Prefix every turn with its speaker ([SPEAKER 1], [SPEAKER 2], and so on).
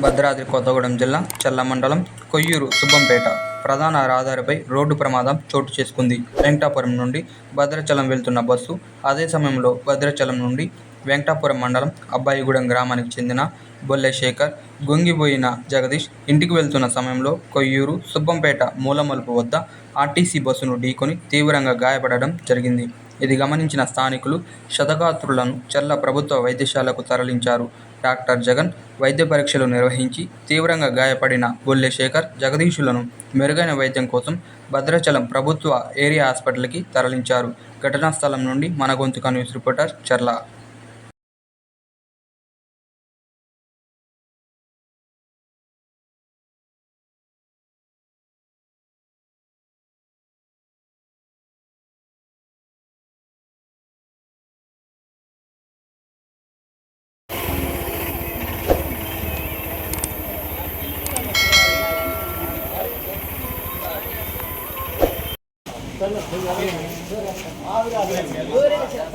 [SPEAKER 1] భద్రాద్రి కొత్తగూడెం జిల్లా చల్ల మండలం కొయ్యూరు సుబ్బంపేట ప్రధాన రహదారిపై రోడ్డు ప్రమాదం చోటు చేసుకుంది. వెంకటాపురం నుండి భద్రాచలం వెళ్తున్న బస్సు అదే సమయంలో భద్రాచలం నుండి వెంకటాపురం మండలం అబ్బాయిగూడెం గ్రామానికి చెందిన బొల్లె శేఖర్ గొంగిపోయిన జగదీష్ ఇంటికి వెళ్తున్న సమయంలో కొయ్యూరు సుబ్బంపేట మూలమలుపు వద్ద ఆర్టీసీ బస్సును ఢీకొని తీవ్రంగా గాయపడడం జరిగింది. ఇది గమనించిన స్థానికులు శతకాత్రులను చర్ల ప్రభుత్వ వైద్యశాలకు తరలించారు. డాక్టర్ జగన్ వైద్య పరీక్షలు నిర్వహించి తీవ్రంగా గాయపడిన బొల్లె శేఖర్ జగదీషులను మెరుగైన వైద్యం కోసం భద్రాచలం ప్రభుత్వ ఏరియా హాస్పిటల్కి తరలించారు. ఘటనా స్థలం నుండి మన గొంతు న్యూస్ రిపోర్టర్ చర్ల. ஒரு லட்சம்